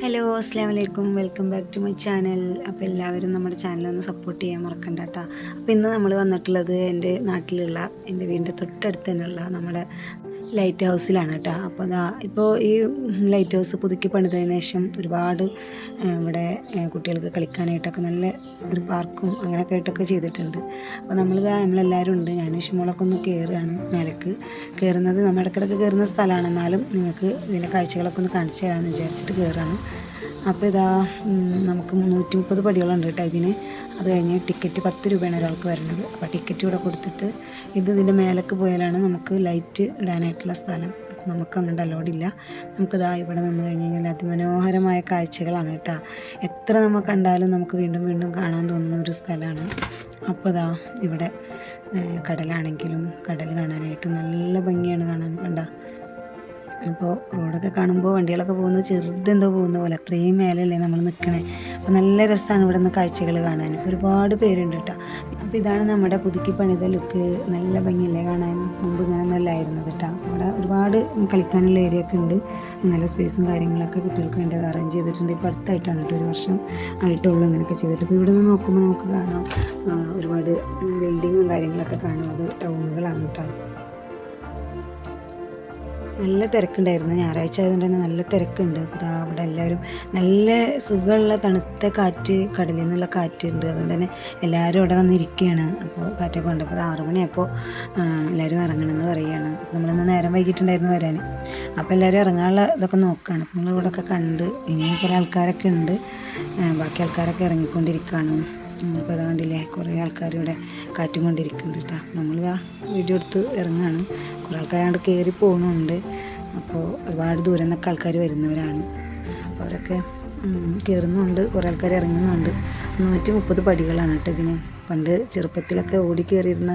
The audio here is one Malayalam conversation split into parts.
ഹലോ അസ്സാം വലൈക്കും welcome back to my channel. അപ്പോൾ എല്ലാവരും നമ്മുടെ ചാനൽ ഒന്ന് സപ്പോർട്ട് ചെയ്യാൻ മറക്കണ്ട കേട്ടോ അപ്പോൾ ഇന്ന് നമ്മൾ വന്നിട്ടുള്ളത് എന്റെ നാട്ടിലുള്ള എന്റെ വീടിന്റെ തൊട്ടടുത്ത് തന്നെയുള്ള നമ്മുടെ ലൈറ്റ് ഹൗസിലാണ് കേട്ടോ. അപ്പോൾ അതാ ഇപ്പോൾ ഈ ലൈറ്റ് ഹൗസ് പുതുക്കി പണിതതിന് ശേഷം ഒരുപാട് ഇവിടെ കുട്ടികൾക്ക് കളിക്കാനായിട്ടൊക്കെ നല്ല ഒരു പാർക്കും അങ്ങനെയൊക്കെ ആയിട്ടൊക്കെ ചെയ്തിട്ടുണ്ട്. അപ്പോൾ നമ്മളിതാ നമ്മളെല്ലാവരും ഉണ്ട്. ഞാൻ വിഷമോളൊക്കെ ഒന്ന് കയറുകയാണ് മേലക്ക്. കയറുന്നത് നമ്മൾ ഇടയ്ക്കിടയ്ക്ക് കയറുന്ന സ്ഥലമാണ്. എന്നാലും നിങ്ങൾക്ക് ഇതിന്റെ കാഴ്ചകളൊക്കെ ഒന്ന് കാണിച്ചു തരാമെന്ന് വിചാരിച്ചിട്ട് കയറുകയാണ് അപ്പോൾ ഇതാ നമുക്ക് നൂറ്റി മുപ്പത് പടികളുണ്ട് കേട്ടോ ഇതിന്. അത് കഴിഞ്ഞ് ടിക്കറ്റ് പത്ത് രൂപയാണ് ഒരാൾക്ക് വരുന്നത്. അപ്പോൾ ടിക്കറ്റ് ഇവിടെ കൊടുത്തിട്ട് ഇത് ഇതിന്റെ മേലേക്ക് പോയാലാണ് നമുക്ക് ലൈറ്റ് ഇടാനായിട്ടുള്ള സ്ഥലം. നമുക്ക് അങ്ങോട്ട് അലോഡില്ല നമുക്കിതാ ഇവിടെ നിന്ന് കഴിഞ്ഞ് കഴിഞ്ഞാൽ അതിമനോഹരമായ കാഴ്ചകളാണ് കേട്ടോ. എത്ര നമ്മൾ കണ്ടാലും നമുക്ക് വീണ്ടും വീണ്ടും കാണാൻ തോന്നുന്ന ഒരു സ്ഥലമാണ്. അപ്പോൾ ഇതാ ഇവിടെ കടലാണെങ്കിലും കടൽ കാണാനായിട്ട് നല്ല ഭംഗിയാണ് കാണാൻ കണ്ട? അപ്പോൾ റോഡൊക്കെ കാണുമ്പോൾ വണ്ടികളൊക്കെ പോകുന്നത് ചെറുതെന്തോ പോകുന്ന പോലെ അത്രയും മേലല്ലേ നമ്മൾ നിൽക്കണേ അപ്പോൾ നല്ല രസമാണ് ഇവിടെ നിന്ന് കാഴ്ചകൾ കാണാൻ. ഇപ്പോൾ ഒരുപാട് പേരുണ്ട് കേട്ടോ. അപ്പോൾ ഇതാണ് നമ്മുടെ പുതുക്കി പണിത ലുക്ക്. നല്ല ഭംഗിയല്ലേ കാണാൻ? മുമ്പ് ഇങ്ങനെയൊന്നും അല്ലായിരുന്നത് കേട്ടോ. അവിടെ ഒരുപാട് കളിക്കാനുള്ള ഏരിയ ഒക്കെ ഉണ്ട്. നല്ല സ്പേസും കാര്യങ്ങളൊക്കെ കുട്ടികൾക്ക് വേണ്ടി അത് അറേഞ്ച് ചെയ്തിട്ടുണ്ട്. ഇപ്പോൾ അടുത്തായിട്ടാണ് കേട്ടോ ഒരു വർഷം ആയിട്ടുള്ളൂ അങ്ങനെയൊക്കെ ചെയ്തിട്ട്. ഇപ്പോൾ ഇവിടെ നിന്ന് നോക്കുമ്പോൾ നമുക്ക് കാണാം ഒരുപാട് ബിൽഡിങ്ങും കാര്യങ്ങളൊക്കെ കാണാം. അത് ടൗണുകളാണ് നല്ല തിരക്കുണ്ടായിരുന്നു. ഞായറാഴ്ച ആയതുകൊണ്ട് തന്നെ നല്ല തിരക്കുണ്ട്. അപ്പോൾ അവിടെ എല്ലാവരും നല്ല സുഖമുള്ള തണുത്ത കാറ്റ് കടലിൽ നിന്നുള്ള കാറ്റുണ്ട് അതുകൊണ്ട് തന്നെ എല്ലാവരും അവിടെ വന്നിരിക്കുകയാണ്. അപ്പോൾ കാറ്റൊക്കെ ഉണ്ട് അപ്പോൾ ആറു മണിയപ്പോൾ എല്ലാവരും ഇറങ്ങണമെന്ന് പറയുകയാണ്. നമ്മളിന്ന് നേരം വൈകിട്ടുണ്ടായിരുന്നു വരാൻ. അപ്പോൾ എല്ലാവരും ഇറങ്ങാനുള്ള ഇതൊക്കെ നോക്കുകയാണ്. അപ്പോൾ നമ്മൾ ഇവിടെയൊക്കെ കണ്ട് ഇനിയും കുറേ ആൾക്കാരൊക്കെ ഉണ്ട്. ബാക്കി ആൾക്കാരൊക്കെ ഇറങ്ങിക്കൊണ്ടിരിക്കുകയാണ്. ഇപ്പോൾ അതുകൊണ്ടില്ലേ കുറേ ആൾക്കാർ ഇവിടെ കാറ്റും കൊണ്ടിരിക്കുന്നുണ്ട് കേട്ടോ. നമ്മളിതാ വീഡിയോ എടുത്ത് ഇറങ്ങാണ്. കുറേ ആൾക്കാരാണ്ട് കയറി പോകുന്നുണ്ട് അപ്പോൾ ഒരുപാട് ദൂരം നിന്നൊക്കെ ആൾക്കാർ വരുന്നവരാണ്. അപ്പോൾ അവരൊക്കെ കയറുന്നുണ്ട് കുറേ ആൾക്കാർ ഇറങ്ങുന്നുണ്ട്. നൂറ്റി മുപ്പത് പടികളാണ് കേട്ടോ ഇതിന്. പണ്ട് ചെറുപ്പത്തിലൊക്കെ ഓടി കയറിയിരുന്ന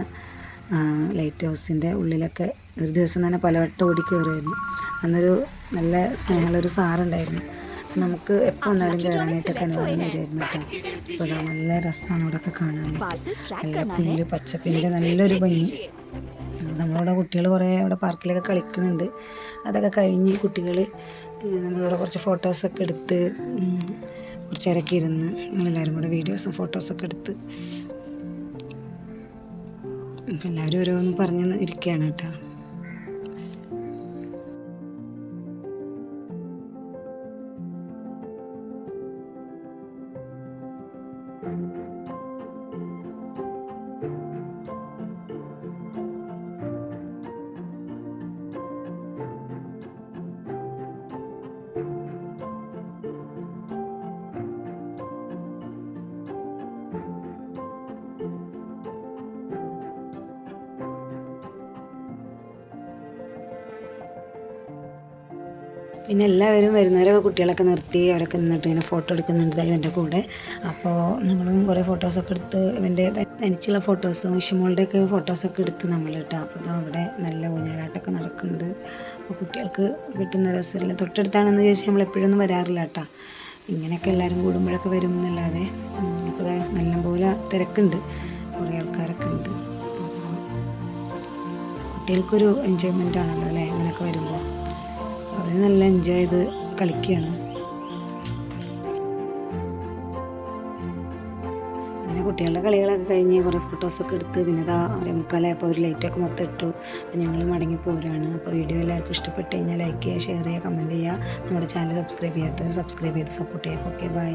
ലൈറ്റ് ഹൗസിന്റെ ഉള്ളിലൊക്കെ ഒരു ദിവസം തന്നെ പലവട്ടം ഓടി കയറുമായിരുന്നു അന്നൊരു നല്ല സ്നേഹമുള്ളൊരു സാറുണ്ടായിരുന്നു. നമുക്ക് എപ്പോൾ വന്നാലും കയറാനായിട്ടൊക്കെ അനുവാദം തരുമായിരുന്നു കേട്ടോ. അപ്പോൾ നല്ല രസമാണ് ഇവിടെയൊക്കെ കാണാൻ. നല്ല പുല്ല് പച്ചപ്പിന്റെ നല്ലൊരു ഭംഗി. നമ്മളിവിടെ കുട്ടികൾ കുറേ ഇവിടെ പാർക്കിലൊക്കെ കളിക്കുന്നുണ്ട്. അതൊക്കെ കഴിഞ്ഞ് കുട്ടികൾ നമ്മളിവിടെ കുറച്ച് ഫോട്ടോസൊക്കെ എടുത്ത് കുറച്ച് ഇറക്കി ഇരുന്ന് ഞങ്ങളെല്ലാവരും കൂടെ വീഡിയോസും ഫോട്ടോസൊക്കെ എടുത്ത് എല്ലാവരും ഓരോന്നും പറഞ്ഞ് ഇരിക്കുകയാണ് കേട്ടോ. പിന്നെ എല്ലാവരും വരുന്നവരൊക്കെ കുട്ടികളൊക്കെ നിർത്തി അവരൊക്കെ നിന്നിട്ട് ഇങ്ങനെ ഫോട്ടോ എടുക്കുന്നുണ്ട് ഇവന്റെ കൂടെ. അപ്പോൾ നമ്മളും കുറേ ഫോട്ടോസൊക്കെ എടുത്ത് ഇവന്റെ തനിച്ചുള്ള ഫോട്ടോസും വിഷമോളുടെയൊക്കെ ഫോട്ടോസൊക്കെ എടുത്ത് നമ്മൾ ഇട്ടാൽ അപ്പോൾ ദാ അവിടെ നല്ല ഊഞ്ഞാലാട്ടമൊക്കെ നടക്കുന്നുണ്ട്. അപ്പോൾ കുട്ടികൾക്ക് കിട്ടുന്ന രസമില്ല. തൊട്ടടുത്താണെന്ന് ചോദിച്ചാൽ നമ്മൾ എപ്പോഴൊന്നും വരാറില്ല കേട്ടോ. ഇങ്ങനെയൊക്കെ എല്ലാവരും കൂടുമ്പോഴൊക്കെ വരും എന്നല്ലാതെ. അപ്പോൾ നല്ല നല്ലപോലെ തിരക്കുണ്ട്. കുറേ ആൾക്കാരൊക്കെ ഉണ്ട്. കുട്ടികൾക്കൊരു എൻജോയ്മെന്റ് ആണല്ലോ അല്ലേ? അങ്ങനെയൊക്കെ വരുമ്പോൾ അവർ നല്ല എൻജോയ് ചെയ്ത് കളിക്കുകയാണ്. അങ്ങനെ കുട്ടികളുടെ കളികളൊക്കെ കഴിഞ്ഞ് കുറേ ഫോട്ടോസൊക്കെ എടുത്ത് പിന്നെ ഇതാ മുക്കാലായപ്പോൾ ഒരു ലൈറ്റൊക്കെ മൊത്തം ഇട്ടു. അപ്പോൾ ഞങ്ങൾ മടങ്ങി പോരാണ്. അപ്പോൾ വീഡിയോ എല്ലാവർക്കും ഇഷ്ടപ്പെട്ട് കഴിഞ്ഞാൽ ലൈക്ക് ചെയ്യുക ഷെയർ ചെയ്യുക കമന്റ് ചെയ്യുക. നമ്മുടെ ചാനൽ സബ്സ്ക്രൈബ് ചെയ്യാത്തവർ സബ്സ്ക്രൈബ് ചെയ്ത് സപ്പോർട്ട് ചെയ്യുക. Okay bye